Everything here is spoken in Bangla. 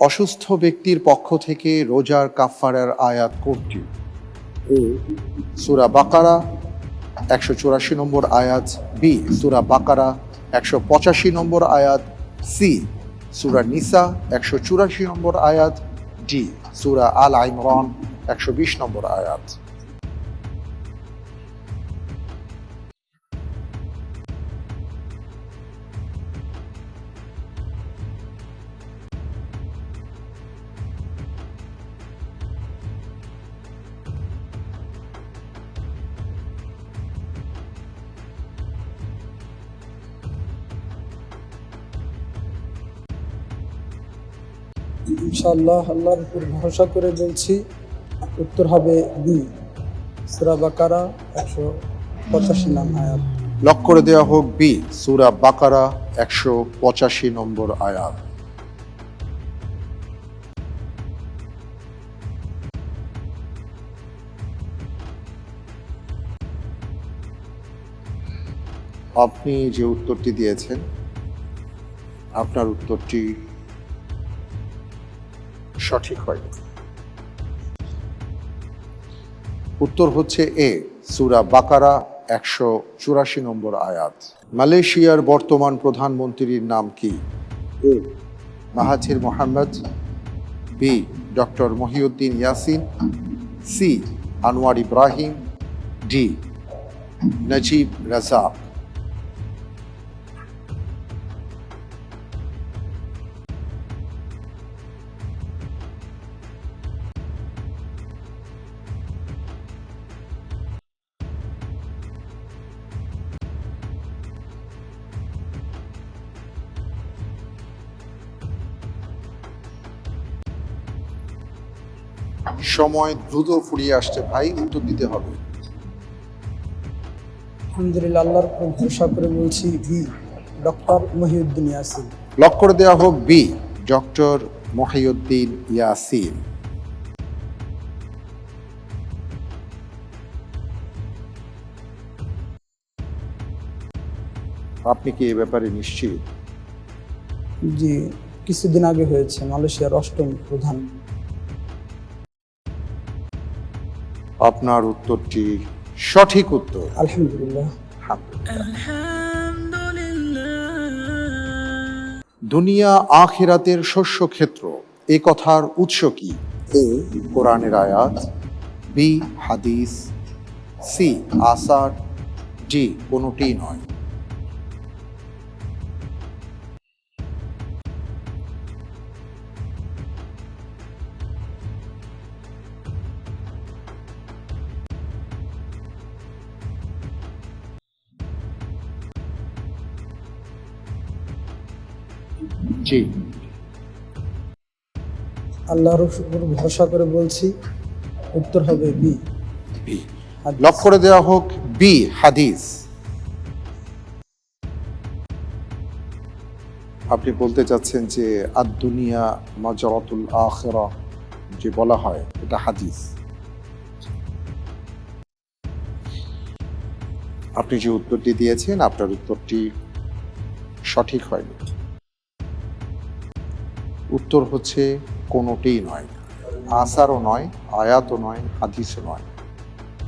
অসুস্থ ব্যক্তির পক্ষ থেকে রোজার কাফারার আয়াত কোনটি? ও সুরা বাকারা, একশো চুরাশি নম্বর আয়াত, বি, সুরা বাকারা, একশো পঁচাশি নম্বর আয়াত, সি, সুরা নিসা, একশো চুরাশি নম্বর আয়াত, ডি, সুরা আল আইমরান একশো বিশ নম্বর আয়াত। ইনশাআল্লাহ আল্লাহর উপর ভরসা করে বলছি, উত্তর হবে বি। সুরা বাকারা একশো পঁচাশি নাম আয়াত। লক করে দেওয়া হোক বি, সুরা বাকারা একশো পঁচাশি নম্বর আয়াত। আপনি যে উত্তরটি দিয়েছেন, আপনার উত্তরটি সঠিক হয়নি উত্তর হচ্ছে এ, সুরা বাকারা, একশো চুরাশি নম্বর আয়াত। মালয়েশিয়ার বর্তমান প্রধানমন্ত্রীর নাম কি? A, Mahathir Mohamad. B, doctor Muhyiddin Yassin. C, Anwar Ibrahim. D, Najib Razak সময় দ্রুত ফুরিয়ে আসছে ভাই উত্তর দিতে হবে। আলহামদুলিল্লাহ আল্লাহর উপর ভরসা করে বলছি B doctor Muhyiddin Yassin. Lock করে দেওয়া হোক বি ডক্টর মহিউদ্দিন ইয়াসিন। আপনি কি এ ব্যাপারে নিশ্চিত? জি কিছুদিন আগে হয়েছে মালয়েশিয়ার অষ্টম প্রধান আপনার উত্তরটি সঠিক উত্তর। আলহামদুলিল্লাহ। দুনিয়া আখেরাতের শস্য ক্ষেত্র এ কথার উৎস কি? এ কোরআনের আয়াত বি হাদিস সি আসার ডি কোনোটি নয়। জি। আল্লাহর উপর ভরসা করে বলছি উত্তর হবে বি। বি। লক করে দেওয়া হোক বি হাদিস। আপনি বলতে চাচ্ছেন যে আদ দুনিয়া মাজরাতুল আখিরা যে বলা হয় এটা হাদিস। আপনি যে উত্তরটি দিয়েছেন আপনার উত্তরটি সঠিক হয়নি। উত্তর হচ্ছে কোনোটিই নয়। আসারও নয় আয়াতও নয় হাদিসও নয়।